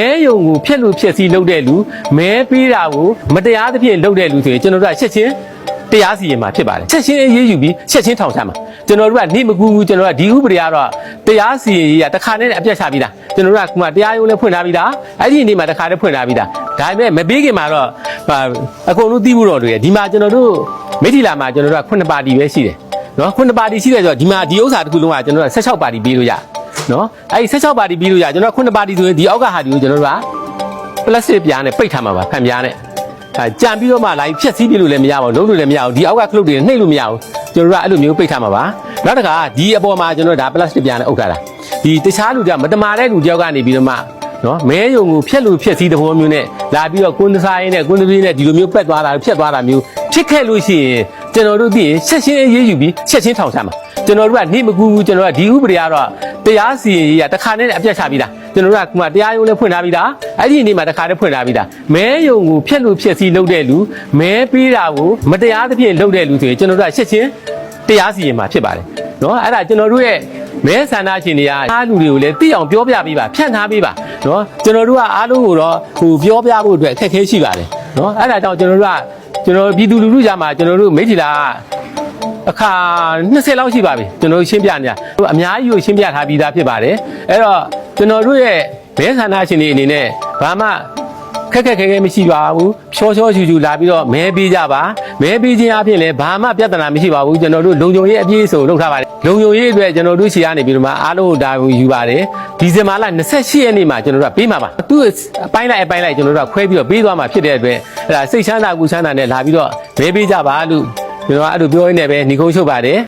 မဲယုံကိုဖျက်လို့ဖျက်စီးလုပ်တဲ့လူမဲပေးတာကိုမတရားသဖြင့်လုပ်တဲ့လူဆိုရင်ကျွန်တော်တို့ကချက်ချင်းတရားစီရင်မှာဖြစ်ပါတယ်ချက်ချင်းအေးအေးယူပြီးချက်ချင်းထောင်ချမှာကျွန်တော်တို့ကနေမကူဘူးကျွန်တော်တို့ကဒီဥပဒေကတော့တရားစီရင်ရေးကတစ်ခါနဲ့အပြတ်ချပြီးသားကျွန်တော်တို့ကခုမှတရားရုံးလည်းဖွင့်ထားပြီးသားအဲ့ဒီနေ့မှာတစ်ခါနဲ့ဖွင့်ထားပြီးသားဒါပေမဲ့မပေးခင်မှာတော့ဟာအကုန်လုံးသိဖို့တော့တွေ့ဒီမှာကျွန်တော်တို့မိထီလာမှာကျွန်တော်တို့ကခုနှစ်ပါတီပဲရှိတယ်နော်ခုနှစ်ပါတီရှိတယ်ဆိုတော့ဒီမှာဒီဥစ္စာတစ်ခုလုံးကကျွန်တော်တို့က16ပါတီပေးလို့ရတယ် နော်အဲ့ဒီ16ပါတီပြီးလို့ရကျွန်တော်ခုနှစ်ပါတီဆိုရင်ဒီအောက်ကဟာဒီကိုကျွန်တော်တို့ကပလတ်စတစ်ပြားနဲ့ပိတ်ထားမှာပါဖန်ပြားနဲ့အဲကြံပြီးတော့မှလာပြီးဖြက်စီးပြလို့လည်းမရပါဘူးလုံးလို့လည်းမရဘူးဒီအောက်ကခလုတ်တွေနှိပ်လို့မရဘူးကျွန်တော်တို့ကအဲ့လိုမျိုးပိတ်ထားမှာပါနောက်တစ်ခါဒီအပေါ်မှာကျွန်တော်တို့ဒါပလတ်စတစ်ပြားနဲ့အုပ်ထားတာဒီတခြားလူတွေကမတမာတဲ့လူတယောက်ကနေပြီးတော့မှနော်မဲယုံကိုဖြက်လို့ဖြက်စီးတဲ့ဘောမျိုးနဲ့လာပြီးတော့ကွန်းတစားရင်းနဲ့ကွန်းတပင်းနဲ့ဒီလိုမျိုးပက်သွားတာဖြက်သွားတာမျိုးဖြစ်ခဲ့လို့ရှိရင် ကျွန်တော်တို့သိရင်ချက်ချင်းအေးအေးယူပြီးချက်ချင်းထောင်ချမှာကျွန်တော်တို့ကနေမကူဘူးကျွန်တော်ကဒီဥပဒေကတော့တရားစီရင်ရေးကတစ်ခါနဲ့အပြတ်ချပြီးသားကျွန်တော်တို့ကခုမှတရားရုံးလည်းဖွင့်ထားပြီးသားအဲ့ဒီနေ့မှာတစ်ခါနဲ့ဖွင့်ထားပြီးသားမဲယုံကိုဖြက်လို့ဖြက်စီးလုပ်တဲ့လူမဲပေးတာကိုမတရားသဖြင့်လုပ်တဲ့လူဆိုရင်ကျွန်တော်တို့ကချက်ချင်းတရားစီရင်မှာဖြစ်ပါတယ်နော်အဲ့ဒါကျွန်တော်တို့ရဲ့မဲဆန္ဒရှင်တွေကအားလူတွေကိုလည်းသိအောင်ပြောပြပေးပါဖြန့်ထားပေးပါနော်ကျွန်တော်တို့ကအားလုံးကိုတော့ဟိုပြောပြဖို့အတွက်အခက်အခဲရှိပါတယ်နော်အဲ့ဒါကြောင့်ကျွန်တော်တို့က ကျွန်တော်ပြည်သူလူထုကြားမှာကျွန်တော်တို့မိထီလာအခါ20လောက်ရှိပါပြီကျွန်တော်တို့ရှင်းပြနေတာအများကြီးကိုရှင်းပြထားပြီးသားဖြစ်ပါတယ်အဲ့တော့ကျွန်တော်တို့ရဲ့မဲဆန္ဒရှင်တွေအနေနဲ့ဘာမှ ခက်ခက်ခဲခဲမရှိပါဘူးချောချောချူချူလာပြီးတော့မဲပေးကြပါမဲပေးခြင်းအပြင်လည်းဘာမှပြဿနာမရှိပါဘူးကျွန်တော်တို့လုံခြုံရေးအပြည့်အစုံလုပ်ထားပါတယ်လုံခြုံရေးအတွက်ကျွန်တော်တို့ရှေ့ကနေပြီးတော့မှအားလုံးဒါကိုယူပါတယ်ဒီဇင်ဘာလ28ရက်နေ့မှာကျွန်တော်တို့ကပေးမှာပါသူ့အပိုင်းလိုက်အပိုင်းလိုက်ကျွန်တော်တို့ကခွဲပြီးတော့ပေးသွားမှာဖြစ်တဲ့အတွက်အဲ့ဒါစိတ်ချမ်းသာကိုချမ်းသာနဲ့လာပြီးတော့မဲပေးကြပါလို့ကျွန်တော်ကအဲ့လိုပြောရင်းနဲ့ပဲညီကုန်းချုပ်ပါတယ်